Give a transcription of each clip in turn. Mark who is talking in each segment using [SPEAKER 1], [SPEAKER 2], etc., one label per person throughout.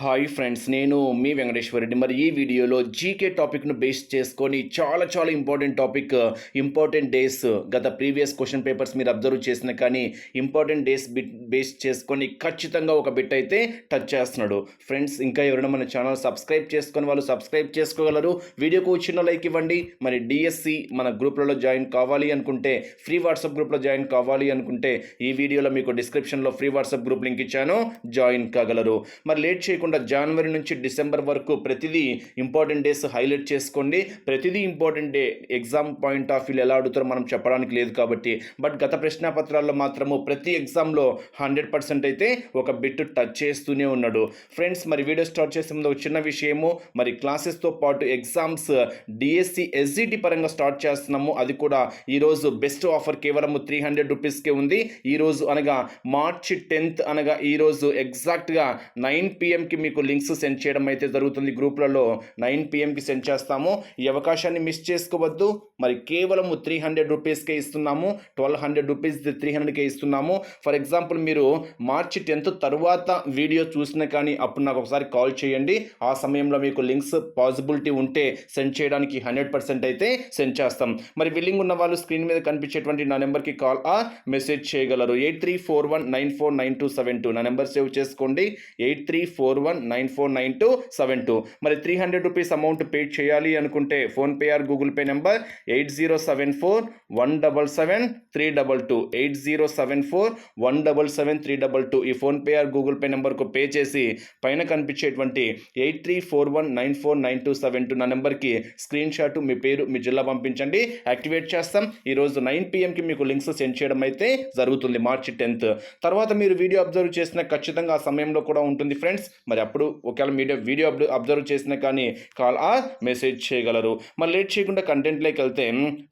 [SPEAKER 1] Hi friends నేను మీ వెంకటేశ్వర రెడ్డి. మరి ఈ వీడియోలో జీకే టాపిక్ను బేస్ చేసుకొని చాలా చాలా ఇంపార్టెంట్ టాపిక్ ఇంపార్టెంట్ డేస్ గత ప్రీవియస్ క్వశ్చన్ పేపర్స్ మీరు అబ్జర్వ్ చేసిన కానీ ఇంపార్టెంట్ డేస్ బిట్ బేస్ చేసుకొని ఖచ్చితంగా ఒక బిట్ అయితే టచ్ చేస్తున్నాడు. ఫ్రెండ్స్ ఇంకా ఎవరైనా మన ఛానల్ సబ్స్క్రైబ్ చేసుకొని వాళ్ళు సబ్స్క్రైబ్ చేసుకోగలరు. వీడియోకు చిన్న లైక్ ఇవ్వండి. మరి డిఎస్సి మన గ్రూప్లలో జాయిన్ కావాలి అనుకుంటే ఫ్రీ వాట్సాప్ గ్రూప్లో జాయిన్ కావాలి అనుకుంటే ఈ వీడియోలో మీకు డిస్క్రిప్షన్లో ఫ్రీ వాట్సాప్ గ్రూప్ లింక్ ఇచ్చాను. జాయిన్ కాగలరు. మరి లేట్ చేయకుండా జనవరి నుంచి డిసెంబర్ వరకు ప్రతిదీ ఇంపార్టెంట్ డేస్ హైలైట్ చేసుకోండి. ప్రతిదీ important day exam point of వ్యూలో ఎలా అడుగుతారో మనం చెప్పడానికి లేదు కాబట్టి. బట్ గత ప్రశ్నాపత్రాల్లో మాత్రము ప్రతి ఎగ్జామ్లో హండ్రెడ్ పర్సెంట్ అయితే ఒక బిట్ టచ్ చేస్తూనే ఉన్నాడు. ఫ్రెండ్స్ మరి వీడియో స్టార్ట్ చేసే ముందు ఒక చిన్న విషయము. మరి క్లాసెస్తో పాటు ఎగ్జామ్స్ డిఎస్సి ఎస్జిటి పరంగా స్టార్ట్ చేస్తున్నాము. అది కూడా ఈరోజు బెస్ట్ ఆఫర్ కేవలం త్రీ హండ్రెడ్ రూపీస్కే ఉంది. ఈరోజు అనగా మార్చ్ టెన్త్ అనగా ఈరోజు ఎగ్జాక్ట్గా నైన్ పిఎంకి మీకు లింక్స్ సెండ్ చేయడం అయితే జరుగుతుంది. గ్రూప్లలో నైన్ పిఎంకి సెండ్ చేస్తాము. ఈ అవకాశాన్ని మిస్ చేసుకోవద్దు. మరి కేవలము త్రీ హండ్రెడ్ రూపీస్కే ఇస్తున్నాము ట్వెల్వ్ హండ్రెడ్ రూపీస్ త్రీ హండ్రెడ్కే ఇస్తున్నాము. ఫర్ ఎగ్జాంపుల్ మీరు మార్చి టెన్త్ తర్వాత వీడియో చూసినా కానీ అప్పుడు నాకు ఒకసారి కాల్ చేయండి. ఆ సమయంలో మీకు లింక్స్ పాసిబిలిటీ ఉంటే సెండ్ చేయడానికి హండ్రెడ్ పర్సెంట్ అయితే సెండ్ చేస్తాం. మరి విల్లింగ్ ఉన్న వాళ్ళు స్క్రీన్ మీద కనిపించేటువంటి నా నెంబర్కి కాల్ ఆ మెసేజ్ చేయగలరు. Eight three four one nine four nine two seven two నా నెంబర్ సేవ్ చేసుకోండి. Eight three four one nine four nine two seven two. మరి three hundred rupees amount pay చేయాలి అనుకుంటే PhonePe or Google Pay number eight zero seven four one double seven three double two eight zero seven four one double seven three double two. ఈ PhonePe or Google pay నెంబర్కు pay చేసి పైన కనిపించేటువంటి eight three four one nine four nine two seven two నా నెంబర్కి screen shot మీ పేరు మీ జిల్లా పంపించండి. యాక్టివేట్ చేస్తాం. ఈరోజు నైన్ పిఎంకి మీకు లింక్స్ సెండ్ చేయడం అయితే జరుగుతుంది మార్చి టెన్త్. తర్వాత మీరు వీడియో అబ్జర్వ్ చేసిన ఖచ్చితంగా ఆ సమయంలో కూడా ఉంటుంది ఫ్రెండ్స్. మరి అప్పుడు ఒకవేళ మీడియా వీడియో అబ్జర్వ్ చేసినా కానీ కాల్ ఆ మెసేజ్ చేయగలరు. మరి లేట్ చేయకుండా కంటెంట్లోకి వెళ్తే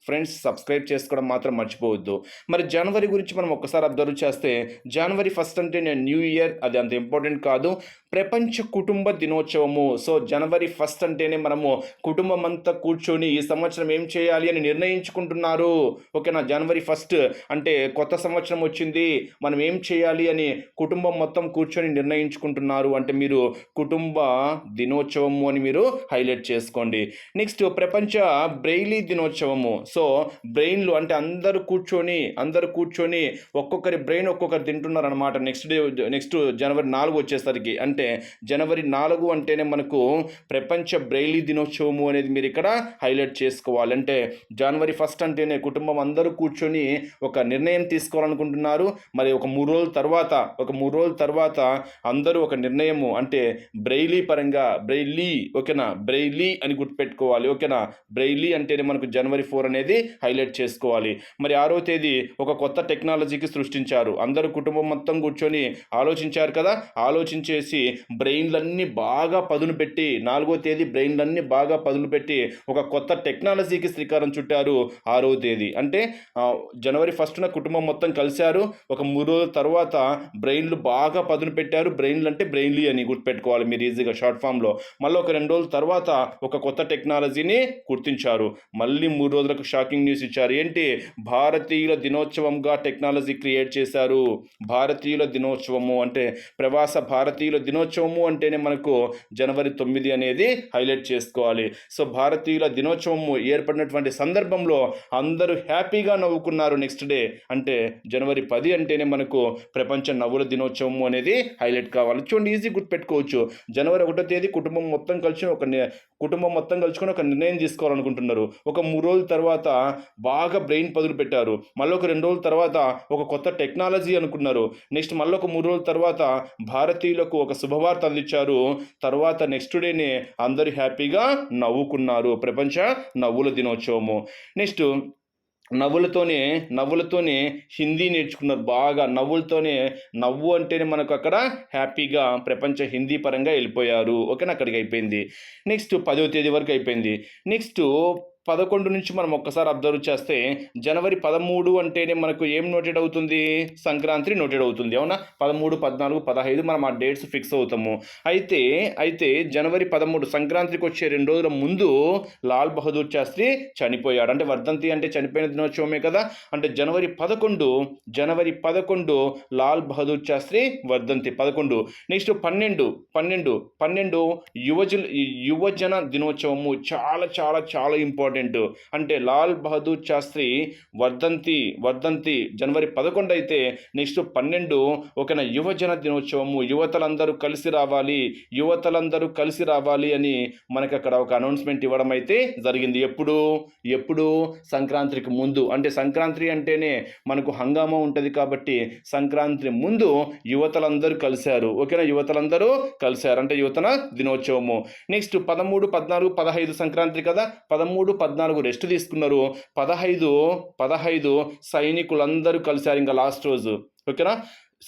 [SPEAKER 1] ఫ్రెండ్స్ సబ్స్క్రైబ్ చేసుకోవడం మాత్రం మర్చిపోవద్దు. మరి జనవరి గురించి మనం ఒక్కసారి అబ్జర్వ్ చేస్తే జనవరి ఫస్ట్ అంటే నేను న్యూ ఇయర్ అది అంత ఇంపార్టెంట్ కాదు. ప్రపంచ కుటుంబ దినోత్సవము. సో జనవరి ఫస్ట్ అంటేనే మనము కుటుంబం అంతా కూర్చొని ఈ సంవత్సరం ఏం చేయాలి అని నిర్ణయించుకుంటున్నారు. ఓకేనా? జనవరి ఫస్ట్ అంటే కొత్త సంవత్సరం వచ్చింది. మనం ఏం చేయాలి అని కుటుంబం మొత్తం కూర్చొని నిర్ణయించుకుంటున్నారు అంటే మీరు కుటుంబ దినోత్సవము అని మీరు హైలైట్ చేసుకోండి. నెక్స్ట్ ప్రపంచ బ్రెయిలీ దినోత్సవము సో బ్రెయిన్లు అంటే అందరూ కూర్చొని అందరూ కూర్చొని ఒక్కొక్కరి బ్రెయిన్ ఒక్కొక్కరు తింటున్నారు అనమాట నెక్స్ట్ డే నెక్స్ట్ జనవరి నాలుగు వచ్చేసరికి. అంటే జనవరి నాలుగు అంటేనే మనకు ప్రపంచ బ్రెయిలీ దినోత్సవము అనేది మీరు ఇక్కడ హైలైట్ చేసుకోవాలి. అంటే జనవరి ఫస్ట్ అంటేనే కుటుంబం అందరూ కూర్చొని ఒక నిర్ణయం తీసుకోవాలనుకుంటున్నారు. మరి ఒక మూడు రోజుల తర్వాత ఒక మూడు రోజుల తర్వాత అందరూ ఒక నిర్ణయము. అంటే బ్రెయిలీ పరంగా బ్రెయిలీ ఓకేనా? బ్రెయిలీ అని గుర్తుపెట్టుకోవాలి. ఓకేనా? బ్రెయిలీ అంటేనే మనకు జనవరి ఫోర్ అనేది హైలైట్ చేసుకోవాలి. మరి ఆరో తేదీ ఒక కొత్త టెక్నాలజీకి సృష్టించారు. అందరూ కుటుంబం మొత్తం కూర్చొని ఆలోచించారు కదా? ఆలోచించేసి బ్రెయిన్లన్నీ బాగా పదును పెట్టి నాలుగో తేదీ బ్రెయిన్లన్నీ బాగా పదును పెట్టి ఒక కొత్త టెక్నాలజీకి శ్రీకారం చుట్టారు ఆరో తేదీ. అంటే జనవరి ఫస్ట్న కుటుంబం మొత్తం కలిశారు. ఒక మూడు రోజుల తర్వాత బ్రెయిన్లు బాగా పదును పెట్టారు. బ్రెయిన్లు అంటే బ్రెయిన్లీ అని గుర్తుపెట్టుకోవాలి మీరు ఈజీగా షార్ట్ ఫామ్లో. మళ్ళీ ఒక రెండు రోజుల తర్వాత ఒక కొత్త టెక్నాలజీని గుర్తించారు. మళ్ళీ మూడు రోజులకు షాకింగ్ న్యూస్ ఇచ్చారు. ఏంటి? భారతీయుల దినోత్సవంగా టెక్నాలజీ క్రియేట్ చేశారు. భారతీయుల దినోత్సవము అంటే ప్రవాస భారతీయుల దినోత్సవము అంటేనే మనకు జనవరి తొమ్మిది అనేది హైలైట్ చేసుకోవాలి. సో భారతీయుల దినోత్సవము ఏర్పడినటువంటి సందర్భంలో అందరూ హ్యాపీగా నవ్వుకున్నారు నెక్స్ట్ డే. అంటే జనవరి పది అంటేనే మనకు ప్రపంచ నవ్వుల దినోత్సవము అనేది హైలైట్ కావాలి. చూడండి ఈజీ గుర్తుపెట్టుకోవచ్చు. జనవరి ఒకటో తేదీ కుటుంబం మొత్తం కలిసి ఒక కుటుంబం మొత్తం కలుసుకొని ఒక నిర్ణయం తీసుకోవాలనుకుంటున్నారు. ఒక మూడు రోజుల తర్వాత బాగా బ్రెయిన్ పదులు పెట్టారు మళ్ళీ ఒక రెండు రోజుల తర్వాత ఒక కొత్త టెక్నాలజీ అనుకున్నారు. నెక్స్ట్ మళ్ళీ ఒక మూడు రోజుల తర్వాత భారతీయులకు ఒక శుభవార్త అందించారు. తర్వాత నెక్స్ట్ డేనే అందరూ హ్యాపీగా నవ్వుకున్నారు. ప్రపంచ నవ్వుల దినోత్సవము. నెక్స్ట్ నవ్వులతోనే నవ్వులతోనే హిందీ నేర్చుకున్నారు. బాగా నవ్వులతోనే నవ్వు అంటేనే మనకు అక్కడ హ్యాపీగా ప్రపంచ హిందీ పరంగా వెళ్ళిపోయారు. ఓకేనా? అక్కడికి అయిపోయింది. నెక్స్ట్ పదో తేదీ వరకు అయిపోయింది. నెక్స్ట్ పదకొండు నుంచి మనం ఒక్కసారి అబ్జర్వ్ చేస్తే జనవరి పదమూడు అంటేనే మనకు ఏం నోటెడ్ అవుతుంది? సంక్రాంతి నోటెడ్ అవుతుంది. అవునా? పదమూడు పద్నాలుగు పదహైదు మనం ఆ డేట్స్ ఫిక్స్ అవుతాము. అయితే అయితే జనవరి పదమూడు సంక్రాంతికి వచ్చే రెండు రోజుల ముందు లాల్ బహదూర్ శాస్త్రి చనిపోయాడు. అంటే వర్ధంతి అంటే చనిపోయిన దినోత్సవమే కదా? అంటే జనవరి పదకొండు జనవరి పదకొండు లాల్ బహదూర్ శాస్త్రి వర్ధంతి పదకొండు. నెక్స్ట్ పన్నెండు పన్నెండు పన్నెండు యువజన యువజన దినోత్సవము చాలా చాలా చాలా ఇంపార్టెంట్ అంటే లాల్ బహదూర్ శాస్త్రి వర్ధంతి వర్ధంతి జనవరి పదకొండు అయితే నెక్స్ట్ పన్నెండు ఒక యువజన దినోత్సవము. యువతలందరూ కలిసి రావాలి యువతలందరూ కలిసి రావాలి అని మనకు అక్కడ ఒక అనౌన్స్మెంట్ ఇవ్వడం అయితే జరిగింది. ఎప్పుడు? ఎప్పుడు? సంక్రాంతికి ముందు. అంటే సంక్రాంతి అంటేనే మనకు హంగామా ఉంటుంది కాబట్టి సంక్రాంతి ముందు యువతలందరూ కలిశారు. ఓకేనా? యువతలందరూ కలిశారు. అంటే యువతన దినోత్సవము. నెక్స్ట్ పదమూడు పద్నాలుగు పదహైదు సంక్రాంతి కదా? పదమూడు పద్నాలుగు రెస్ట్ తీసుకున్నారు. పదహైదు పదహైదు సైనికులందరూ కలిశారు ఇంకా లాస్ట్ రోజు. ఓకేనా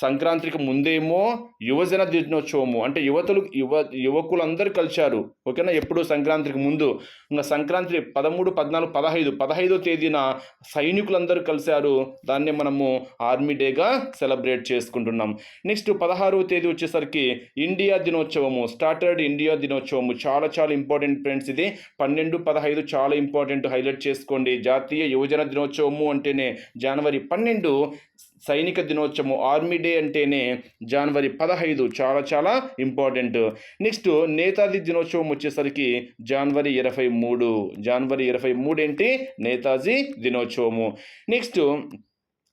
[SPEAKER 1] సంక్రాంతికి ముందేమో యువజన దినోత్సవము. అంటే యువతలు యువ యువకులందరూ కలిశారు. ఓకేనా? ఎప్పుడు సంక్రాంతికి ముందు. ఇంకా సంక్రాంతి పదమూడు పద్నాలుగు పదహైదు. పదహైదో తేదీన సైనికులందరూ కలిశారు. దాన్ని మనము ఆర్మీ డేగా సెలబ్రేట్ చేసుకుంటున్నాం. నెక్స్ట్ పదహారవ తేదీ వచ్చేసరికి ఇండియా దినోత్సవము. స్టార్టెడ్ ఇండియా దినోత్సవము. చాలా చాలా ఇంపార్టెంట్ ఫ్రెండ్స్ ఇది. పన్నెండు పదహైదు చాలా ఇంపార్టెంట్ హైలైట్ చేసుకోండి. జాతీయ యువజన దినోత్సవము అంటేనే జనవరి పన్నెండు సైనిక దినోత్సవం ఆర్మీ డే అంటేనే జనవరి పదహైదు చాలా చాలా ఇంపార్టెంట్. నెక్స్ట్ నేతాజీ దినోత్సవం వచ్చేసరికి జనవరి ఇరవై మూడు. జనవరి ఇరవై మూడు ఏంటి? నేతాజీ దినోత్సవము. నెక్స్ట్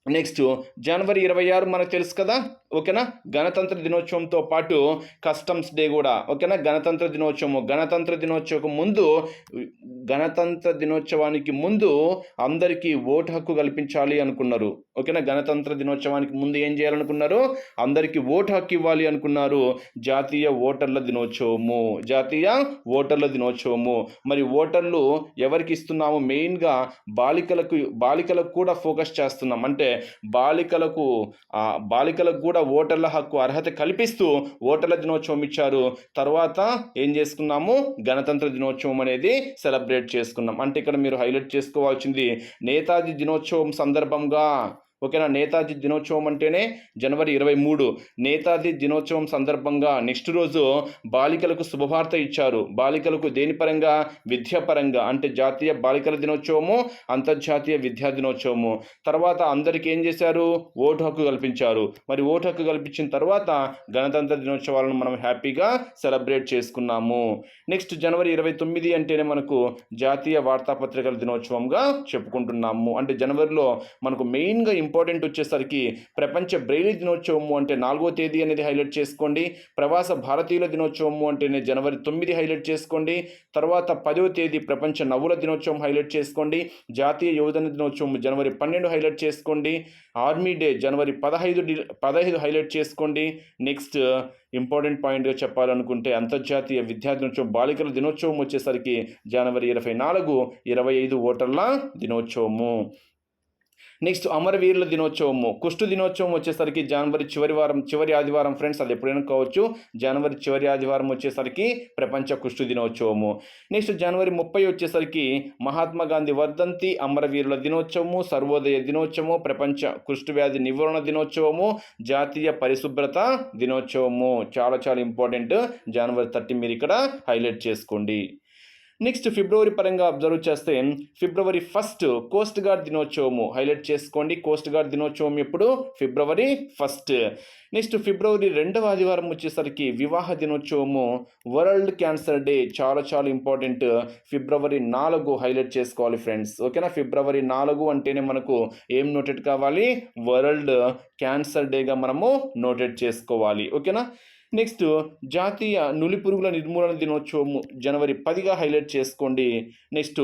[SPEAKER 1] నెక్స్ట్ జనవరి ఇరవై ఆరు మనకు తెలుసు కదా? ఓకేనా? గణతంత్ర దినోత్సవంతో పాటు కస్టమ్స్ డే కూడా. ఓకేనా? గణతంత్ర దినోత్సవము. గణతంత్ర దినోత్సవం ముందు గణతంత్ర దినోత్సవానికి ముందు అందరికీ ఓటు హక్కు కల్పించాలి అనుకున్నారు. ఓకేనా? గణతంత్ర దినోత్సవానికి ముందు ఏం చేయాలనుకున్నారు? అందరికీ ఓటు హక్కు ఇవ్వాలి అనుకున్నారు. జాతీయ ఓటర్ల దినోత్సవము. జాతీయ ఓటర్ల దినోత్సవము. మరి ఓటర్లు ఎవరికి ఇస్తున్నాము? మెయిన్గా బాలికలకు బాలికలకు కూడా ఫోకస్ చేస్తున్నాం. అంటే బాలికలకు బాలికలకు కూడా ఓటర్ల హక్కు అర్హత కల్పిస్తూ ఓటర్ల దినోత్సవం ఇచ్చారు. తర్వాత ఏం చేసుకున్నాము? గణతంత్ర దినోత్సవం అనేది సెలబ్రేట్ చేసుకున్నాం. అంటే ఇక్కడ మీరు హైలైట్ చేసుకోవాల్సింది నేతాజీ దినోత్సవం సందర్భంగా ఓకేనా? నేతాజీ దినోత్సవం అంటేనే జనవరి ఇరవై మూడు. నేతాజీ దినోత్సవం సందర్భంగా నెక్స్ట్ రోజు బాలికలకు శుభవార్త ఇచ్చారు. బాలికలకు దేని పరంగా? విద్యాపరంగా అంటే జాతీయ బాలికల దినోత్సవము అంతర్జాతీయ విద్యా దినోత్సవము. తర్వాత అందరికీ ఏం చేశారు? ఓటు హక్కు కల్పించారు. మరి ఓటు హక్కు కల్పించిన తర్వాత గణతంత్ర దినోత్సవాలను మనం హ్యాపీగా సెలబ్రేట్ చేసుకున్నాము. నెక్స్ట్ జనవరి ఇరవై తొమ్మిది అంటేనే మనకు జాతీయ వార్తాపత్రికల దినోత్సవంగా చెప్పుకుంటున్నాము. అంటే జనవరిలో మనకు మెయిన్గా ఇంపార్టెంట్ ఇంపార్టెంట్ వచ్చేసరికి ప్రపంచ బ్రెయిలీ దినోత్సవము అంటే నాలుగో తేదీ అనేది హైలైట్ చేసుకోండి. ప్రవాస భారతీయుల దినోత్సవము అంటేనే జనవరి తొమ్మిది హైలైట్ చేసుకోండి. తర్వాత పదవ తేదీ ప్రపంచ నవ్వుల దినోత్సవం హైలైట్ చేసుకోండి. జాతీయ యువజన దినోత్సవం జనవరి పన్నెండు హైలైట్ చేసుకోండి. ఆర్మీ డే జనవరి పదహైదు డి- పదహైదు హైలైట్ చేసుకోండి. నెక్స్ట్ ఇంపార్టెంట్ పాయింట్గా చెప్పాలనుకుంటే అంతర్జాతీయ విద్యా దినోత్సవం బాలికల దినోత్సవం వచ్చేసరికి జనవరి ఇరవై నాలుగు ఇరవై ఐదు ఓటర్ల దినోత్సవము. నెక్స్ట్ అమరవీరుల దినోత్సవము. కుష్టు దినోత్సవం వచ్చేసరికి జనవరి చివరి వారం చివరి ఆదివారం ఫ్రెండ్స్ అది ఎప్పుడైనా కావచ్చు. జనవరి చివరి ఆదివారం వచ్చేసరికి ప్రపంచ కుష్టు దినోత్సవము. నెక్స్ట్ జనవరి ముప్పై వచ్చేసరికి మహాత్మా గాంధీ వర్ధంతి అమరవీరుల దినోత్సవము సర్వోదయ దినోత్సవము ప్రపంచ కుష్టు వ్యాధి నివారణ దినోత్సవము జాతీయ పరిశుభ్రత దినోత్సవము. చాలా చాలా ఇంపార్టెంట్ జనవరి థర్టీ మీరు ఇక్కడ హైలైట్ చేసుకోండి. నెక్స్ట్ ఫిబ్రవరి పరంగా అబ్జర్వ్ చేస్తే ఫిబ్రవరి ఫస్ట్ కోస్ట్ గార్డ్ దినోత్సవము హైలైట్ చేసుకోండి. కోస్ట్ గార్డ్ దినోత్సవం ఎప్పుడు? ఫిబ్రవరి ఫస్ట్. నెక్స్ట్ ఫిబ్రవరి రెండవ ఆదివారం వచ్చేసరికి వివాహ దినోత్సవము. వరల్డ్ క్యాన్సర్ డే చాలా చాలా ఇంపార్టెంట్ ఫిబ్రవరి నాలుగు హైలైట్ చేసుకోవాలి ఫ్రెండ్స్ ఓకేనా? ఫిబ్రవరి నాలుగు అంటేనే మనకు ఏం నోటెడ్ కావాలి? వరల్డ్ క్యాన్సర్ డేగా మనము నోటెడ్ చేసుకోవాలి. ఓకేనా? నెక్స్ట్ జాతీయ నులి పురుగుల నిర్మూలన దినోత్సవము జనవరి పదిగా హైలైట్ చేసుకోండి. నెక్స్ట్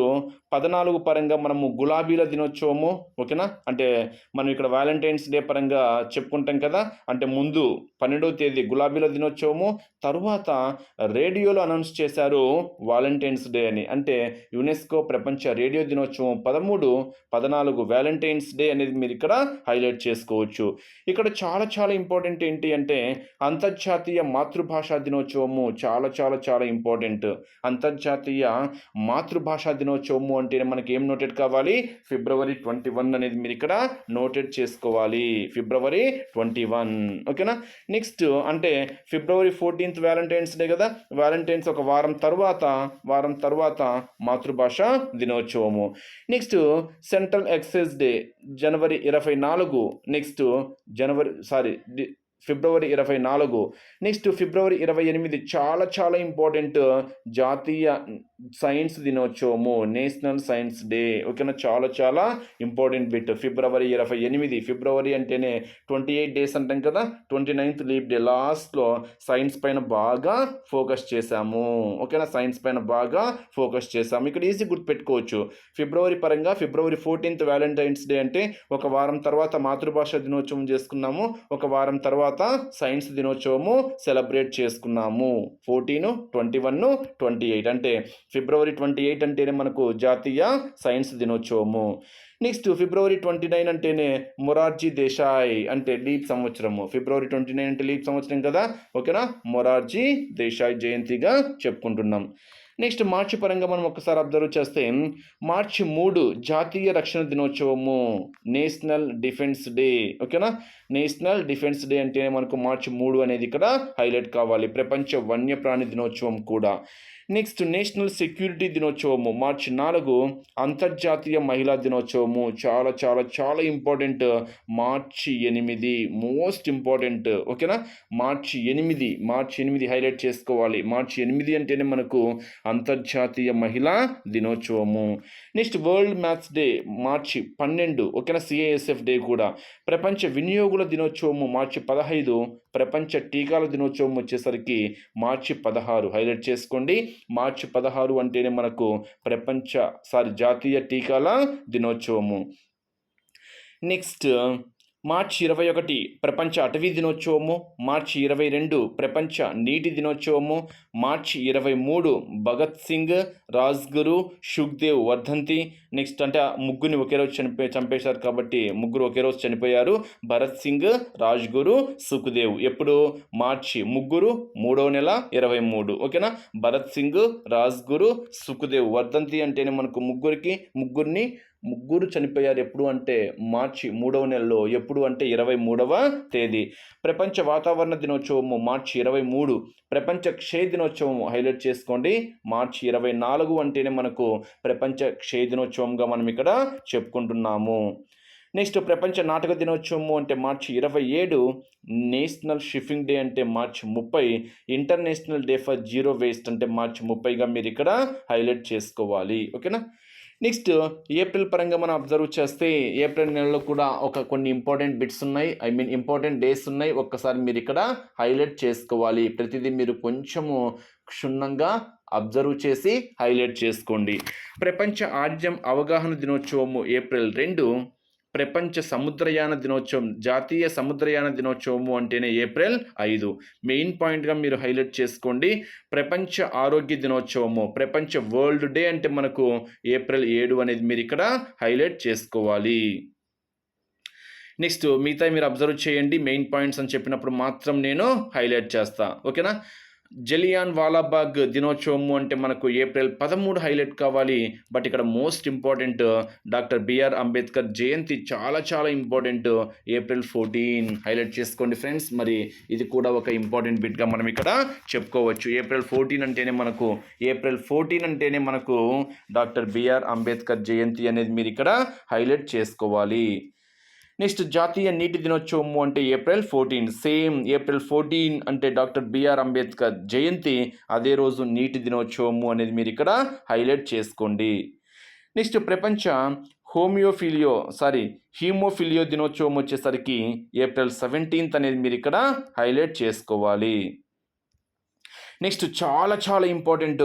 [SPEAKER 1] పద్నాలుగు పరంగా మనము గులాబీల దినోత్సవము ఓకేనా? అంటే మనం ఇక్కడ వ్యాలంటైన్స్ డే పరంగా చెప్పుకుంటాం కదా అంటే ముందు పన్నెండవ తేదీ గులాబీల దినోత్సవము తరువాత రేడియోలో అనౌన్స్ చేశారు వాలంటైన్స్ డే అని. అంటే యునెస్కో ప్రపంచ రేడియో దినోత్సవం పదమూడు పద్నాలుగు వ్యాలంటైన్స్ డే అనేది మీరు ఇక్కడ హైలైట్ చేసుకోవచ్చు. ఇక్కడ చాలా చాలా ఇంపార్టెంట్ ఏంటి అంటే అంతర్జాతీయ మాతృభాషా దినోత్సవము చాలా చాలా చాలా ఇంపార్టెంట్. అంతర్జాతీయ మాతృభాషా దినోత్సవము అంటే మనకి ఏం నోటెడ్ కావాలి? ఫిబ్రవరి ట్వంటీ వన్ అనేది మీరు ఇక్కడ నోటెడ్ చేసుకోవాలి. ఫిబ్రవరి ట్వంటీ వన్ ఓకేనా? నెక్స్ట్ అంటే ఫిబ్రవరి ఫోర్టీన్త్ వ్యాలంటైన్స్ డే కదా? వ్యాలంటైన్స్ ఒక వారం తర్వాత వారం తర్వాత మాతృభాష దినోత్సవము. నెక్స్ట్ సెంట్రల్ ఎక్సైజ్ డే జనవరి ఇరవై నాలుగు. నెక్స్ట్ జనవరి సారీ ఫిబ్రవరి ఇరవై నాలుగు. నెక్స్ట్ ఫిబ్రవరి ఇరవై ఎనిమిది. చాలా చాలా ఇంపార్టెంట్ జాతీయ సైన్స్ దినోత్సవము నేషనల్ సైన్స్ డే. ఓకేనా? చాలా చాలా ఇంపార్టెంట్ బిట్. ఫిబ్రవరి ఇరవై ఎనిమిది. ఫిబ్రవరి అంటేనే ట్వంటీ ఎయిట్ డేస్ అంటాం కదా? Twenty ninth leave day. లాస్ట్లో సైన్స్ పైన బాగా ఫోకస్ చేశాము. ఓకేనా? సైన్స్ పైన బాగా ఫోకస్ చేశాము. ఇక్కడ ఈజీ గుర్తుపెట్టుకోవచ్చు. ఫిబ్రవరి పరంగా ఫిబ్రవరి ఫోర్టీన్త్ వ్యాలంటైన్స్ డే అంటే ఒక వారం తర్వాత మాతృభాష దినోత్సవం చేసుకున్నాము. ఒక వారం తర్వాత సైన్స్ దినోత్సవము సెలబ్రేట్ చేసుకున్నాము. Fourteen twenty one twenty eight. అంటే ఫిబ్రవరి ట్వంటీ ఎయిట్ అంటేనే మనకు జాతీయ సైన్స్ దినోత్సవము. నెక్స్ట్ ఫిబ్రవరి ట్వంటీ నైన్ అంటేనే మొరార్జీ దేశాయ్ అంటే లీప్ సంవత్సరము. ఫిబ్రవరి ట్వంటీ నైన్ అంటే లీప్ సంవత్సరం కదా? ఓకేనా? మొరార్జీ దేశాయ్ జయంతిగా చెప్పుకుంటున్నాం. నెక్స్ట్ మార్చి పరంగా మనం ఒకసారి అబ్జర్వ్ చేస్తే మార్చి మూడు జాతీయ రక్షణ దినోత్సవము. National defence day. ఓకేనా? నేషనల్ డిఫెన్స్ డే అంటే మనకు మార్చి మూడు అనేది ఇక్కడ హైలైట్ కావాలి. ప్రపంచ వన్యప్రాణి దినోత్సవం కూడా. నెక్స్ట్ నేషనల్ సెక్యూరిటీ దినోత్సవము మార్చి నాలుగు అంతర్జాతీయ మహిళా దినోత్సవము. చాలా చాలా చాలా ఇంపార్టెంట్. మార్చి ఎనిమిది మోస్ట్ ఇంపార్టెంట్. ఓకేనా? మార్చి ఎనిమిది మార్చి ఎనిమిది హైలైట్ చేసుకోవాలి. మార్చి ఎనిమిది అంటేనే మనకు అంతర్జాతీయ మహిళా దినోత్సవము. నెక్స్ట్ వరల్డ్ మ్యాథ్స్ డే మార్చి పన్నెండు ఓకేనా? సిఐఎస్ఎఫ్ డే కూడా. ప్రపంచ వినియోగుల దినోత్సవము మార్చి పదహైదు ప్రపంచ టీకాల దినోత్సవం వచ్చేసరికి మార్చి పదహారు. హైలైట్ చేసుకోండి. మార్చి పదహారు అంటేనే మనకు ప్రపంచ సారీ జాతీయ టీకాల దినోత్సవము. నెక్స్ట్ మార్చి ఇరవై ఒకటి ప్రపంచ అటవీ దినోత్సవము మార్చి ఇరవై రెండు ప్రపంచ నీటి దినోత్సవము మార్చి ఇరవై మూడు భగత్ సింగ్ రాజ్గురు షుక్దేవ్ వర్ధంతి. నెక్స్ట్ అంటే ఆ ముగ్గురిని ఒకే రోజు చనిపోయి చంపేశారు కాబట్టి ముగ్గురు ఒకే రోజు చనిపోయారు. భరత్ సింగ్ రాజ్గురు సుఖ్దేవ్. ఎప్పుడు? మార్చి ముగ్గురు మూడో నెల ఇరవై మూడు. ఓకేనా? భరత్ సింగ్ రాజ్గురు సుఖ్దేవ్ వర్ధంతి అంటేనే మనకు ముగ్గురికి ముగ్గురిని ముగ్గురు చనిపోయారు ఎప్పుడు అంటే మార్చి మూడవ నెలలో ఎప్పుడు అంటే ఇరవై మూడవ తేదీ. ప్రపంచ వాతావరణ దినోత్సవము మార్చి ఇరవై మూడు. ప్రపంచ క్షయ దినోత్సవం హైలైట్ చేసుకోండి. మార్చి ఇరవై నాలుగు అంటేనే మనకు ప్రపంచ క్షయ దినోత్సవంగా మనం ఇక్కడ చెప్పుకుంటున్నాము. నెక్స్ట్ ప్రపంచ నాటక దినోత్సవము అంటే మార్చి ఇరవై ఏడు. నేషనల్ షిఫింగ్ డే అంటే మార్చి ముప్పై. International day for zero waste అంటే మార్చి ముప్పైగా మీరు ఇక్కడ హైలైట్ చేసుకోవాలి. ఓకేనా? నెక్స్ట్ ఏప్రిల్ పరంగా మనం అబ్జర్వ్ చేస్తే ఏప్రిల్ నెలలో కూడా ఒక కొన్ని ఇంపార్టెంట్ బిట్స్ ఉన్నాయి. ఐ మీన్ ఇంపార్టెంట్ డేస్ ఉన్నాయి. ఒక్కసారి మీరు ఇక్కడ హైలైట్ చేసుకోవాలి. ప్రతిదీ మీరు కొంచెము క్షుణ్ణంగా అబ్జర్వ్ చేసి హైలైట్ చేసుకోండి. ప్రపంచ ఆద్యం అవగాహన దినోత్సవము ఏప్రిల్ రెండు ప్రపంచ సముద్రయాన దినోత్సవం జాతీయ సముద్రయాన దినోత్సవము అంటేనే ఏప్రిల్ ఐదు. మెయిన్ పాయింట్గా మీరు హైలైట్ చేసుకోండి. ప్రపంచ ఆరోగ్య దినోత్సవము ప్రపంచ వరల్డ్ డే అంటే మనకు ఏప్రిల్ ఏడు అనేది మీరు ఇక్కడ హైలైట్ చేసుకోవాలి. నెక్స్ట్ మిగతా మీరు అబ్జర్వ్ చేయండి. మెయిన్ పాయింట్స్ అని చెప్పినప్పుడు మాత్రం నేను హైలైట్ చేస్తా. ఓకేనా? జలియాన్ వాలాబాగ్ దినోత్సవము అంటే మనకు ఏప్రిల్ పదమూడు హైలైట్ కావాలి. బట్ ఇక్కడ most important doctor B R Ambedkar Jayanti చాలా చాలా ఇంపార్టెంట్. ఏప్రిల్ ఫోర్టీన్ హైలైట్ చేసుకోండి ఫ్రెండ్స్. మరి ఇది కూడా ఒక ఇంపార్టెంట్ బిట్గా మనం ఇక్కడ చెప్పుకోవచ్చు. ఏప్రిల్ ఫోర్టీన్ అంటేనే మనకు ఏప్రిల్ ఫోర్టీన్ అంటేనే మనకు డాక్టర్ బిఆర్ అంబేద్కర్ జయంతి అనేది మీరు ఇక్కడ హైలైట్ చేసుకోవాలి. నెక్స్ట్ జాతీయ నీటి దినోత్సవము అంటే April fourteen. Same April fourteen అంటే doctor B R Ambedkar Jayanti అదే రోజు నీటి దినోత్సవము అనేది మీరు ఇక్కడ హైలైట్ చేసుకోండి. నెక్స్ట్ ప్రపంచ హోమియోఫిలియో సారీ హీమోఫిలియో దినోత్సవం వచ్చేసరికి ఏప్రిల్ సెవెంటీన్త్ అనేది మీరు ఇక్కడ హైలైట్ చేసుకోవాలి. నెక్స్ట్ చాలా చాలా ఇంపార్టెంట్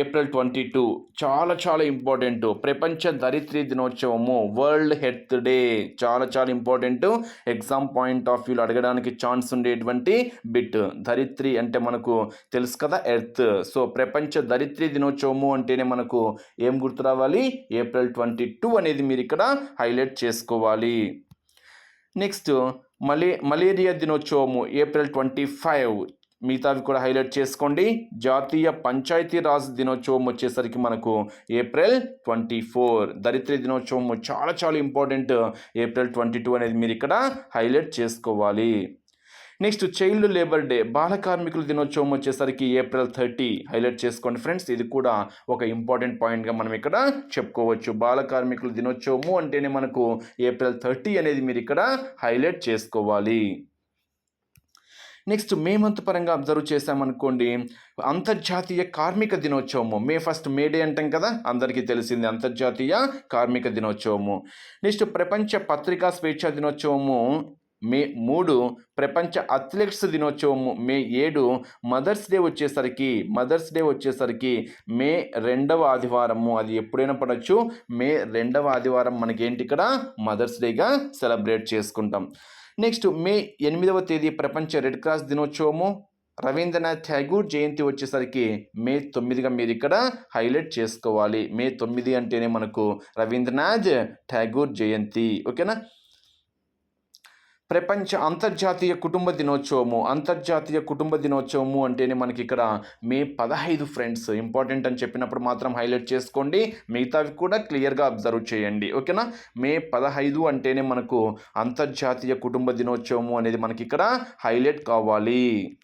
[SPEAKER 1] ఏప్రిల్ ట్వంటీ టూ. చాలా చాలా ఇంపార్టెంట్. ప్రపంచ దరిద్రీ దినోత్సవము వరల్డ్ హెల్త్ డే. చాలా చాలా ఇంపార్టెంట్. ఎగ్జామ్ పాయింట్ ఆఫ్ వ్యూలో అడగడానికి ఛాన్స్ ఉండేటువంటి బిట్. దరిద్రి అంటే మనకు తెలుసు కదా ఎర్త్. సో ప్రపంచ ధరిత్రి దినోత్సవము అంటేనే మనకు ఏం గుర్తు రావాలి? ఏప్రిల్ ట్వంటీ టూ అనేది మీరు ఇక్కడ హైలైట్ చేసుకోవాలి. నెక్స్ట్ మలే మలేరియా దినోత్సవము ఏప్రిల్ ట్వంటీ ఫైవ్. మిగతావి కూడా హైలైట్ చేసుకోండి. జాతీయ పంచాయతీరాజ్ దినోత్సవం వచ్చేసరికి మనకు ఏప్రిల్ ట్వంటీ ఫోర్. దరిద్ర దినోత్సవం చాలా చాలా ఇంపార్టెంట్. ఏప్రిల్ ట్వంటీ టూ అనేది మీరు ఇక్కడ హైలైట్ చేసుకోవాలి. Next child labour day. బాల కార్మికుల దినోత్సవం వచ్చేసరికి ఏప్రిల్ థర్టీ. హైలైట్ చేసుకోండి ఫ్రెండ్స్. ఇది కూడా ఒక ఇంపార్టెంట్ పాయింట్గా మనం ఇక్కడ చెప్పుకోవచ్చు. బాల కార్మికుల దినోత్సవము అంటేనే మనకు ఏప్రిల్ థర్టీ అనేది మీరు ఇక్కడ హైలైట్ చేసుకోవాలి. నెక్స్ట్ మే మంత్ పరంగా అబ్జర్వ్ చేసామనుకోండి అంతర్జాతీయ కార్మిక దినోత్సవము. మే ఫస్ట్ మే డే అంటాం కదా అందరికీ తెలిసింది అంతర్జాతీయ కార్మిక దినోత్సవము. నెక్స్ట్ ప్రపంచ పత్రికా స్వేచ్ఛ దినోత్సవము మే మూడు ప్రపంచ అథ్లెట్స్ దినోత్సవము మే ఏడు మదర్స్ డే వచ్చేసరికి మదర్స్ డే వచ్చేసరికి మే రెండవ ఆదివారము. అది ఎప్పుడైనా పడవచ్చు మే రెండవ ఆదివారం మనకేంటి ఇక్కడ? మదర్స్ డేగా సెలబ్రేట్ చేసుకుంటాం. నెక్స్ట్ మే ఎనిమిదవ తేదీ ప్రపంచ రెడ్ క్రాస్ దినోత్సవము. రవీంద్రనాథ్ ఠాగూర్ జయంతి వచ్చేసరికి మే తొమ్మిదిగా మీరు ఇక్కడ హైలైట్ చేసుకోవాలి. మే తొమ్మిది అంటేనే మనకు రవీంద్రనాథ్ ఠాగూర్ జయంతి. ఓకేనా? ప్రపంచ అంతర్జాతీయ కుటుంబ దినోత్సవము. అంతర్జాతీయ కుటుంబ దినోత్సవము అంటేనే మనకి ఇక్కడ మే పదహైదు ఫ్రెండ్స్. ఇంపార్టెంట్ అని చెప్పినప్పుడు మాత్రం హైలైట్ చేసుకోండి. మిగతావి కూడా క్లియర్గా అబ్జర్వ్ చేయండి. ఓకేనా? మే పదహైదు అంటేనే మనకు అంతర్జాతీయ కుటుంబ దినోత్సవము అనేది మనకి ఇక్కడ హైలైట్ కావాలి.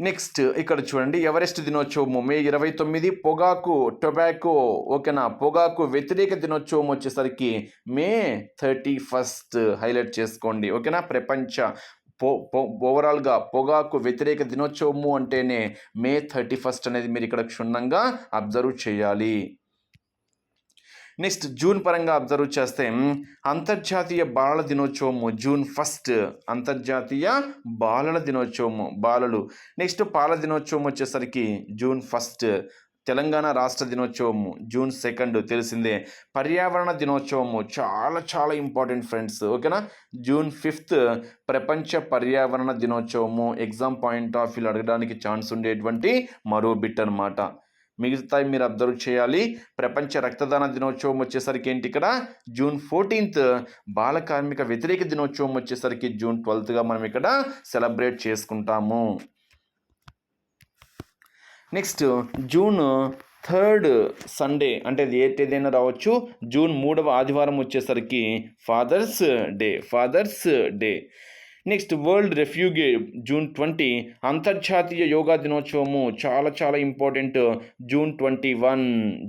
[SPEAKER 1] నెక్స్ట్ ఇక్కడ చూడండి ఎవరెస్ట్ దినోత్సవము మే ఇరవై తొమ్మిది పొగాకు టొబాకో ఓకేనా? పొగాకు వ్యతిరేక దినోత్సవం వచ్చేసరికి మే థర్టీ ఫస్ట్ హైలైట్ చేసుకోండి ఓకేనా? ప్రపంచ పో పో ఓవరాల్గా పొగాకు వ్యతిరేక దినోత్సవము అంటేనే మే థర్టీ ఫస్ట్ అనేది మీరు ఇక్కడ క్షుణ్ణంగా అబ్జర్వ్ చేయాలి. నెక్స్ట్ జూన్ పరంగా అబ్జర్వ్ చేస్తే అంతర్జాతీయ బాలల దినోత్సవము జూన్ ఫస్ట్. అంతర్జాతీయ బాలల దినోత్సవము బాలలు. నెక్స్ట్ పాల దినోత్సవం వచ్చేసరికి జూన్ ఫస్ట్. తెలంగాణ రాష్ట్ర దినోత్సవము జూన్ సెకండ్. తెలిసిందే. పర్యావరణ దినోత్సవము చాలా చాలా ఇంపార్టెంట్ ఫ్రెండ్స్. ఓకేనా? జూన్ ఫిఫ్త్ ప్రపంచ పర్యావరణ దినోత్సవము. ఎగ్జామ్ పాయింట్ ఆఫ్ వ్యూలో అడగడానికి ఛాన్స్ ఉండేటువంటి మరో బిట్ అనమాట మిగతా మీరు అబ్జర్వ్ చేయాలి. ప్రపంచ రక్తదాన దినోత్సవం వచ్చేసరికి ఏంటి ఇక్కడ? June fourteenth. బాల కార్మిక వ్యతిరేక దినోత్సవం వచ్చేసరికి జూన్ ట్వెల్త్గా మనం ఇక్కడ సెలబ్రేట్ చేసుకుంటాము. నెక్స్ట్ జూన్ థర్డ్ సండే అంటే అది ఏ తేదీనా రావచ్చు? జూన్ మూడవ ఆదివారం వచ్చేసరికి father's day father's day. Next world refugee June twenty అంతర్జాతీయ యోగా దినోత్సవము చాలా చాలా important June twenty one.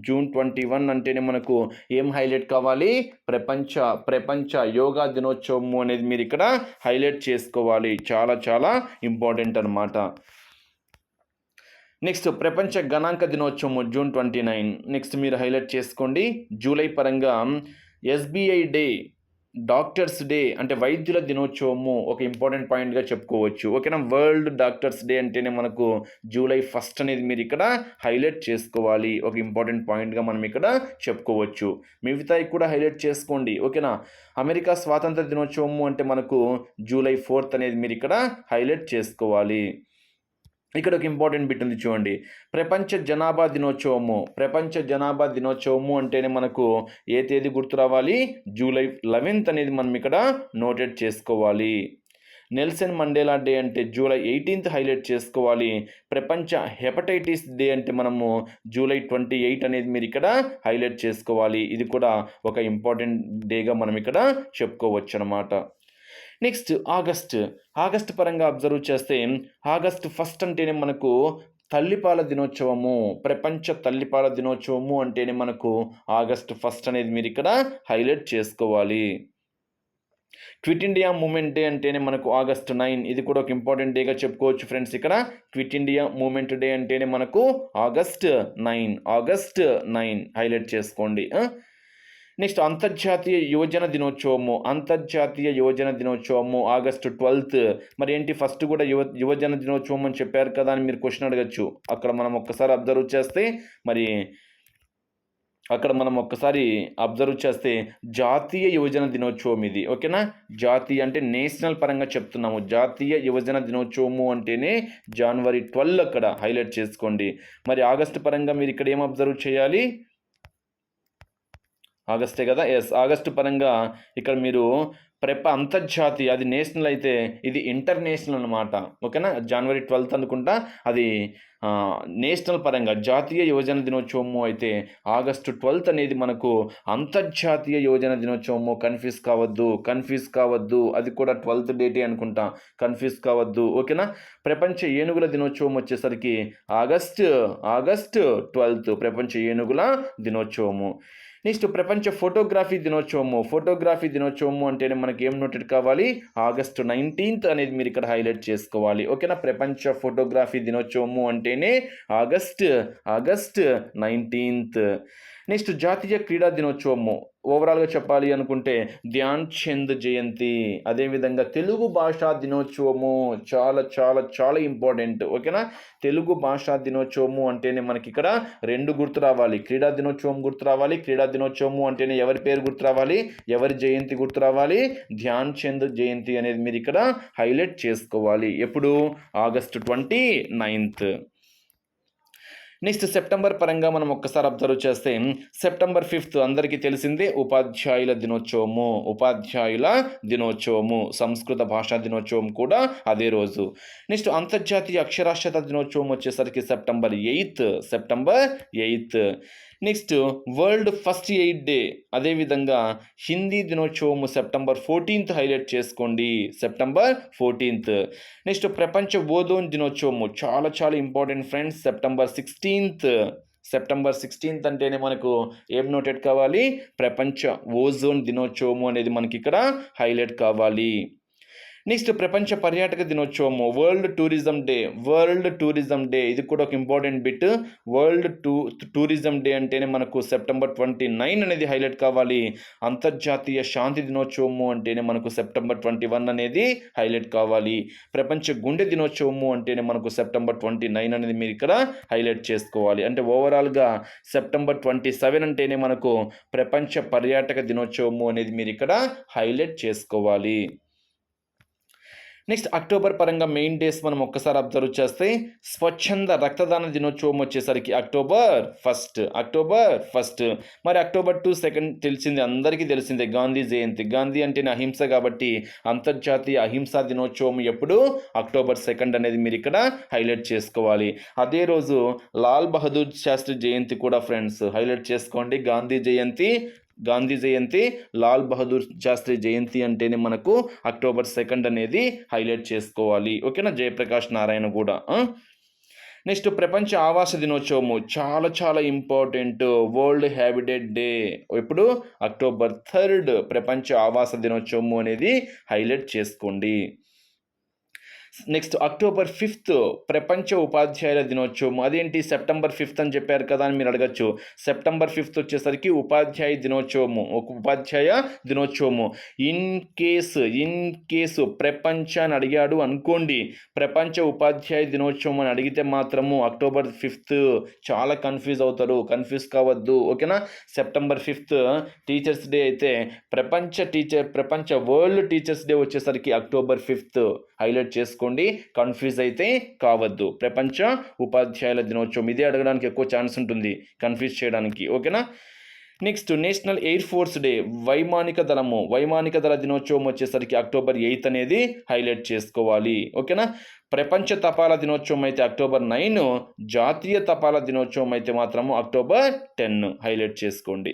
[SPEAKER 1] June twenty one అంటేనే మనకు ఏం హైలైట్ కావాలి? ప్రపంచ ప్రపంచ యోగా దినోత్సవము అనేది మీరు ఇక్కడ హైలైట్ చేసుకోవాలి. చాలా చాలా ఇంపార్టెంట్ అనమాట నెక్స్ట్ ప్రపంచ గణాంక దినోత్సవము జూన్ ట్వంటీ నైన్. నెక్స్ట్ మీరు హైలైట్ చేసుకోండి. జూలై పరంగా ఎస్బీఐ డే డాక్టర్స్ డే అంటే వైద్యుల దినోత్సవము ఒక ఇంపార్టెంట్ పాయింట్గా చెప్పుకోవచ్చు. ఓకేనా? వరల్డ్ డాక్టర్స్ డే అంటేనే మనకు జూలై ఫస్ట్ అనేది మీరు ఇక్కడ హైలైట్ చేసుకోవాలి. ఒక ఇంపార్టెంట్ పాయింట్గా మనం ఇక్కడ చెప్పుకోవచ్చు. మిగతాయి కూడా హైలైట్ చేసుకోండి. ఓకేనా? అమెరికా స్వాతంత్ర దినోత్సవము అంటే మనకు జూలై ఫోర్త్ అనేది మీరు ఇక్కడ హైలైట్ చేసుకోవాలి. ఇక్కడ ఒక ఇంపార్టెంట్ బిట్ ఉంది చూడండి. ప్రపంచ జనాభా దినోత్సవము. ప్రపంచ జనాభా దినోత్సవము అంటేనే మనకు ఏ తేదీ గుర్తు రావాలి? జూలై లెవెన్త్ అనేది మనం ఇక్కడ నోటెడ్ చేసుకోవాలి. నెల్సన్ మండేలా డే అంటే జూలై ఎయిటీన్త్ హైలైట్ చేసుకోవాలి. ప్రపంచ హెపటైటిస్ డే అంటే మనము జూలై ట్వంటీ ఎయిట్ అనేది మీరు ఇక్కడ హైలైట్ చేసుకోవాలి. ఇది కూడా ఒక ఇంపార్టెంట్ డేగా మనం ఇక్కడ చెప్పుకోవచ్చు అనమాట నెక్స్ట్ ఆగస్ట్ ఆగస్ట్ పరంగా అబ్జర్వ్ చేస్తే ఆగస్ట్ ఫస్ట్ అంటేనే మనకు తల్లిపాల దినోత్సవము. ప్రపంచ తల్లిపాల దినోత్సవము అంటేనే మనకు ఆగస్ట్ ఫస్ట్ అనేది మీరు ఇక్కడ హైలైట్ చేసుకోవాలి. క్విట్ ఇండియా మూమెంట్ డే అంటేనే మనకు ఆగస్ట్ నైన్ ఇది కూడా ఒక ఇంపార్టెంట్ డేగా చెప్పుకోవచ్చు ఫ్రెండ్స్ ఇక్కడ క్విట్ ఇండియా మూమెంట్ డే అంటేనే మనకు August nine August nine highlight చేసుకోండి. నెక్స్ట్ అంతర్జాతీయ యువజన దినోత్సవము అంతర్జాతీయ యువజన దినోత్సవము ఆగస్టు ట్వెల్త్ మరి ఏంటి ఫస్ట్ కూడా యువ యువజన దినోత్సవం అని చెప్పారు కదా అని మీరు క్వశ్చన్ అడగచ్చు. అక్కడ మనం ఒక్కసారి అబ్జర్వ్ చేస్తే మరి అక్కడ మనం ఒక్కసారి అబ్జర్వ్ చేస్తే జాతీయ యువజన దినోత్సవం ఇది. ఓకేనా జాతీయ అంటే నేషనల్ పరంగా చెప్తున్నాము. జాతీయ యువజన దినోత్సవము అంటేనే జనవరి ట్వెల్వ్ అక్కడ హైలైట్ చేసుకోండి. మరి ఆగస్టు పరంగా మీరు ఇక్కడ ఏం అబ్జర్వ్ చేయాలి? ఆగస్టే కదా? ఎస్ ఆగస్టు పరంగా ఇక్కడ మీరు ప్రప అంతర్జాతీయ అది నేషనల్ అయితే ఇది ఇంటర్నేషనల్ అనమాట ఓకేనా? జనవరి ట్వెల్త్ అనుకుంటా అది నేషనల్ పరంగా జాతీయ యువజన దినోత్సవము అయితే ఆగస్టు ట్వెల్త్ అనేది మనకు అంతర్జాతీయ యువజన దినోత్సవము. కన్ఫ్యూజ్ కావద్దు కన్ఫ్యూజ్ కావద్దు. అది కూడా ట్వెల్త్ డేటే అనుకుంటా. కన్ఫ్యూజ్ కావద్దు. ఓకేనా? ప్రపంచ ఏనుగుల దినోత్సవం వచ్చేసరికి ఆగస్ట్ ఆగస్ట్ ట్వెల్త్ ప్రపంచ ఏనుగుల దినోత్సవము. నెక్స్ట్ ప్రపంచ ఫోటోగ్రఫీ దినోత్సవము. ఫోటోగ్రఫీ దినోత్సవము అంటేనే మనకి ఏం నోటెడ్ కావాలి? ఆగస్టు నైన్టీన్త్ అనేది మీరు ఇక్కడ హైలైట్ చేసుకోవాలి. ఓకేనా? ప్రపంచ ఫోటోగ్రఫీ దినోత్సవము అంటేనే ఆగస్ట్ ఆగస్ట్ నైన్టీన్త్. నెక్స్ట్ జాతీయ క్రీడా దినోత్సవము. ఓవరాల్గా చెప్పాలి అనుకుంటే ధ్యాన్ చంద్ జయంతి. అదేవిధంగా తెలుగు భాషా దినోత్సవము చాలా చాలా చాలా ఇంపార్టెంట్ ఓకేనా? తెలుగు భాషా దినోత్సవము అంటేనే మనకి ఇక్కడ రెండు గుర్తు రావాలి. క్రీడా దినోత్సవం గుర్తు రావాలి క్రీడా దినోత్సవము అంటేనే ఎవరి పేరు గుర్తు రావాలి ఎవరి జయంతి గుర్తు రావాలి ధ్యాన్ చంద్ జయంతి అనేది మీరు ఇక్కడ హైలైట్ చేసుకోవాలి. ఎప్పుడు? August twenty ninth next September పరంగా మనం ఒక్కసారి అబ్జర్వ్ చేస్తే సెప్టెంబర్ ఫిఫ్త్ అందరికీ తెలిసిందే ఉపాధ్యాయుల దినోత్సవము. ఉపాధ్యాయుల దినోత్సవము. సంస్కృత భాషా దినోత్సవం కూడా అదే రోజు. నెక్స్ట్ అంతర్జాతీయ అక్షరాస్యత దినోత్సవం వచ్చేసరికి September eighth. September eighth. Next world first aid day. అదేవిధంగా హిందీ దినోత్సవము సెప్టెంబర్ ఫోర్టీన్త్ హైలైట్ చేసుకోండి. September fourteenth. నెక్స్ట్ ప్రపంచ ఓజోన్ దినోత్సవము. చాలా చాలా important friends September sixteenth. September sixteenth అంటేనే మనకు ఏం నోటెడ్ కావాలి? ప్రపంచ ఓజోన్ దినోత్సవము అనేది మనకి ఇక్కడ హైలైట్ కావాలి. నెక్స్ట్ ప్రపంచ పర్యాటక దినోత్సవము. World tourism day world tourism day ఇది కూడా ఒక important bit world to tourism day అంటేనే మనకు సెప్టెంబర్ ట్వంటీ నైన్ అనేది హైలైట్ కావాలి. అంతర్జాతీయ శాంతి దినోత్సవము అంటేనే మనకు సెప్టెంబర్ ట్వంటీ వన్ అనేది హైలైట్ కావాలి. ప్రపంచ గుండె దినోత్సవము అంటేనే మనకు సెప్టెంబర్ ట్వంటీ నైన్ అనేది మీరు ఇక్కడ హైలైట్ చేసుకోవాలి. అంటే ఓవరాల్గా సెప్టెంబర్ ట్వంటీ సెవెన్ అంటేనే మనకు ప్రపంచ పర్యాటక దినోత్సవము అనేది మీరు ఇక్కడ హైలైట్ చేసుకోవాలి. నెక్స్ట్ అక్టోబర్ పరంగా మెయిన్ డేస్ మనం ఒక్కసారి అబ్జర్వ్ చేస్తే స్వచ్ఛంద రక్తదాన దినోత్సవం వచ్చేసరికి అక్టోబర్ ఫస్ట్ అక్టోబర్ ఫస్ట్. మరి అక్టోబర్ టూ సెకండ్ తెలిసింది అందరికీ తెలిసిందే. గాంధీ జయంతి. గాంధీ అంటేనే అహింస కాబట్టి అంతర్జాతీయ అహింసా దినోత్సవం ఎప్పుడు? అక్టోబర్ సెకండ్ అనేది మీరు ఇక్కడ హైలైట్ చేసుకోవాలి. అదే రోజు లాల్ బహదూర్ శాస్త్రి జయంతి కూడా ఫ్రెండ్స్ హైలైట్ చేసుకోండి. గాంధీ జయంతి గాంధీ జయంతి లాల్ బహదూర్ శాస్త్రి జయంతి అంటేనే మనకు అక్టోబర్ సెకండ్ అనేది హైలైట్ చేసుకోవాలి. ఓకేనా? జయప్రకాష్ నారాయణ కూడా నెక్స్ట్ ప్రపంచ ఆవాస దినోత్సవము చాలా చాలా ఇంపార్టెంట్. World habitat day. ఇప్పుడు అక్టోబర్ థర్డ్ ప్రపంచ ఆవాస దినోత్సవము అనేది హైలైట్ చేసుకోండి. నెక్స్ట్ అక్టోబర్ ఫిఫ్త్ ప్రపంచ ఉపాధ్యాయుల దినోత్సవం. అదేంటి? సెప్టెంబర్ ఫిఫ్త్ అని చెప్పారు కదా అని మీరు అడగచ్చు. సెప్టెంబర్ ఫిఫ్త్ వచ్చేసరికి ఉపాధ్యాయ దినోత్సవము. ఒక ఉపాధ్యాయ దినోత్సవము. ఇన్ కేసు ఇన్ కేసు ప్రపంచ అని అడిగాడు అనుకోండి. ప్రపంచ ఉపాధ్యాయ దినోత్సవం అని అడిగితే మాత్రము అక్టోబర్ ఫిఫ్త్ చాలా కన్ఫ్యూజ్ అవుతారు. కన్ఫ్యూజ్ కావద్దు. ఓకేనా? సెప్టెంబర్ ఫిఫ్త్ టీచర్స్ డే అయితే ప్రపంచ టీచర్ ప్రపంచ వరల్డ్ టీచర్స్ డే వచ్చేసరికి అక్టోబర్ ఫిఫ్త్ హైలైట్ చేసుకోండి. కన్ఫ్యూజ్ అయితే కావద్దు. ప్రపంచ ఉపాధ్యాయుల దినోత్సవం ఇదే అడగడానికి ఎక్కువ ఛాన్స్ ఉంటుంది. కన్ఫ్యూజ్ చేయడానికి. ఓకేనా? Next national air force day వైమానిక దళము. వైమానిక దళ దినోత్సవం వచ్చేసరికి అక్టోబర్ ఎయిత్ అనేది హైలైట్ చేసుకోవాలి. ఓకేనా? ప్రపంచ తపాలా దినోత్సవం అయితే అక్టోబర్ నైన్ జాతీయ తపాలా దినోత్సవం అయితే మాత్రము అక్టోబర్ టెన్ హైలైట్ చేసుకోండి.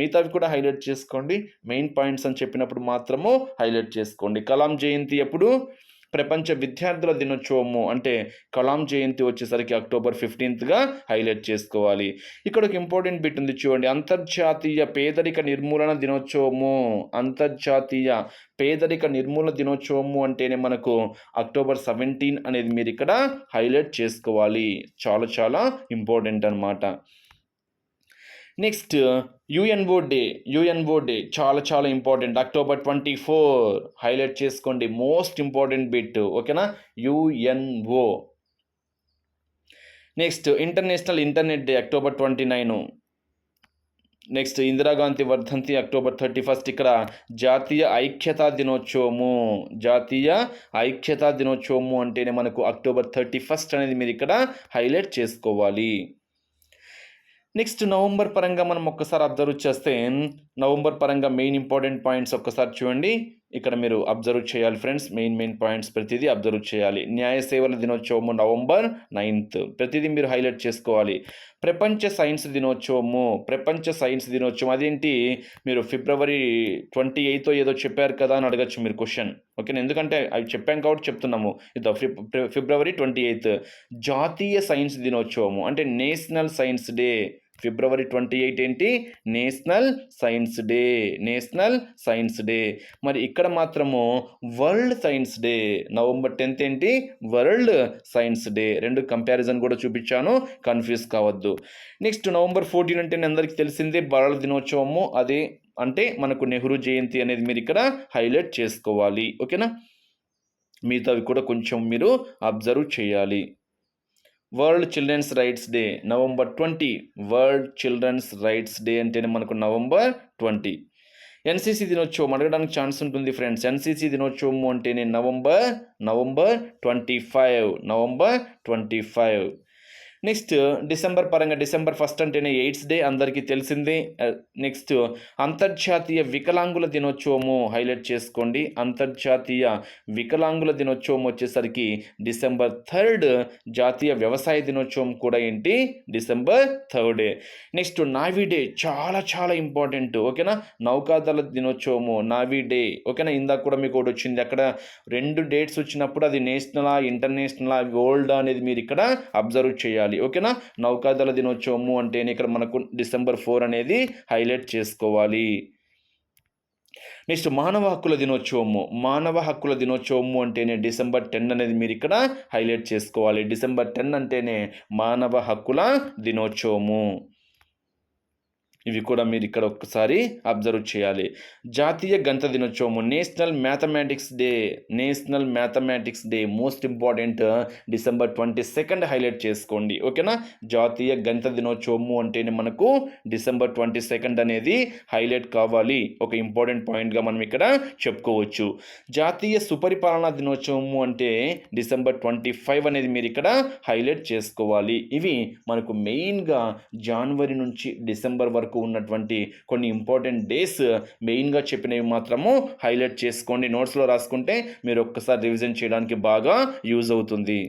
[SPEAKER 1] మిగతావి కూడా హైలైట్ చేసుకోండి. మెయిన్ పాయింట్స్ అని చెప్పినప్పుడు మాత్రము హైలైట్ చేసుకోండి. కలాం జయంతి ఎప్పుడు? ప్రపంచ విద్యార్థుల దినోత్సవము అంటే కలాం జయంతి వచ్చేసరికి అక్టోబర్ ఫిఫ్టీన్త్గా హైలైట్ చేసుకోవాలి. ఇక్కడ ఒక ఇంపార్టెంట్ బిట్ ఉంది చూడండి. అంతర్జాతీయ పేదరిక నిర్మూలన దినోత్సవము. అంతర్జాతీయ పేదరిక నిర్మూలన దినోత్సవము అంటేనే మనకు అక్టోబర్ సెవెంటీన్ అనేది మీరు ఇక్కడ హైలైట్ చేసుకోవాలి. చాలా చాలా ఇంపార్టెంట్ అన్నమాట. Next UNO day UNO day చాలా చాలా important October twenty four highlight చేసుకోండి మోస్ట్ ఇంపార్టెంట్ బిట్ ఓకేనా UNO next international internet day October twenty nine next Indira Gandhi వర్ధంతి అక్టోబర్ థర్టీ ఫస్ట్ ఇక్కడ జాతీయ ఐక్యతా దినోత్సవము. జాతీయ ఐక్యతా దినోత్సవము అంటేనే మనకు అక్టోబర్ థర్టీ ఫస్ట్ అనేది మీరు ఇక్కడ హైలైట్ చేసుకోవాలి. నెక్స్ట్ నవంబర్ పరంగా మనం ఒక్కసారి అబ్జర్వ్ చేస్తే నవంబర్ పరంగా మెయిన్ ఇంపార్టెంట్ పాయింట్స్ ఒక్కసారి చూడండి. ఇక్కడ మీరు అబ్జర్వ్ చేయాలి ఫ్రెండ్స్. మెయిన్ మెయిన్ పాయింట్స్ ప్రతిదీ అబ్జర్వ్ చేయాలి. న్యాయ సేవల దినోత్సవము నవంబర్ నైన్త్. ప్రతిదీ మీరు హైలైట్ చేసుకోవాలి. ప్రపంచ సైన్స్ దినోత్సవము. ప్రపంచ సైన్స్ దినోత్సవం అదేంటి? మీరు ఫిబ్రవరి ట్వంటీ ఎయిత్ ఏదో చెప్పారు కదా అని అడగచ్చు మీరు క్వశ్చన్. ఓకేనా? ఎందుకంటే అవి చెప్పాం కాబట్టి చెప్తున్నాము. ఇదో ఫిబ్రవరి ట్వంటీ ఎయిత్. జాతీయ సైన్స్ దినోత్సవము. అంటే national science day. February twenty eight ఏంటి? National science day. National science day. మరి ఇక్కడ మాత్రము world science day. November tenth ఏంటి? World science day. రెండు కంపారిజన్ కూడా చూపించాను. కన్ఫ్యూజ్ కావద్దు. నెక్స్ట్ నవంబర్ ఫోర్టీన్ అంటే అందరికీ తెలిసిందే బాలల దినోత్సవము. అదే అంటే మనకు నెహ్రూ జయంతి అనేది మీరు ఇక్కడ హైలైట్ చేసుకోవాలి. ఓకేనా? మిగతావి కూడా కొంచెం మీరు అబ్జర్వ్ చేయాలి. World children's rights day November twenty. World children's rights day అంటేనే మనకు నవంబర్ ట్వంటీ. ఎన్సీసీ దినోత్సవం అడగడానికి ఛాన్స్ ఉంటుంది ఫ్రెండ్స్. ఎన్సీసీ దినోత్సవం అంటేనే November November twenty five. November twenty five. Next December పరంగా డిసెంబర్ ఫస్ట్ అంటేనే ఎయిడ్స్ డే అందరికీ తెలిసిందే. నెక్స్ట్ అంతర్జాతీయ వికలాంగుల దినోత్సవము హైలైట్ చేసుకోండి. అంతర్జాతీయ వికలాంగుల దినోత్సవం వచ్చేసరికి డిసెంబర్ థర్డ్ జాతీయ వ్యవసాయ దినోత్సవం కూడా ఏంటి? December third. Next navy day చాలా చాలా ఇంపార్టెంట్. ఓకేనా? నౌకాదళ దినోత్సవము నావీ డే. ఓకేనా? ఇందాక కూడా మీకు ఒకటి వచ్చింది. అక్కడ రెండు డేట్స్ వచ్చినప్పుడు అది నేషనలా ఇంటర్నేషనలా వరల్డ్ అనేది మీరు ఇక్కడ అబ్జర్వ్ చేయాలి. ఓకేనా? నౌకాదళ దినోత్సవము అంటే ఇక్కడ మనకు డిసెంబర్ ఫోర్ అనేది హైలైట్ చేసుకోవాలి. నెక్స్ట్ మానవ హక్కుల దినోత్సవము. మానవ హక్కుల దినోత్సవము అంటేనే డిసెంబర్ టెన్ అనేది మీరు ఇక్కడ హైలైట్ చేసుకోవాలి. డిసెంబర్ టెన్ అంటేనే మానవ హక్కుల దినోత్సవము. ఇవి కూడా మీరు ఇక్కడ ఒక్కసారి అబ్జర్వ్ చేయాలి. జాతీయ గణిత దినోత్సవము national mathematics day national mathematics day most important December twenty second highlight చేసుకోండి. ఓకేనా? జాతీయ గణిత దినోత్సవము అంటేనే మనకు డిసెంబర్ ట్వంటీ సెకండ్ అనేది హైలైట్ కావాలి. ఒక ఇంపార్టెంట్ పాయింట్గా మనం ఇక్కడ చెప్పుకోవచ్చు. జాతీయ సుపరిపాలనా దినోత్సవము అంటే డిసెంబర్ ట్వంటీ ఫైవ్ అనేది మీరు ఇక్కడ హైలైట్ చేసుకోవాలి. ఇవి మనకు మెయిన్గా జనవరి నుంచి డిసెంబర్ వరకు వరకు ఉన్నటువంటి కొన్ని ఇంపార్టెంట్ డేస్ మెయిన్గా చెప్పినవి మాత్రము హైలైట్ చేసుకోండి. నోట్స్లో రాసుకుంటే మీరు ఒక్కసారి రివిజన్ చేయడానికి బాగా యూజ్ అవుతుంది.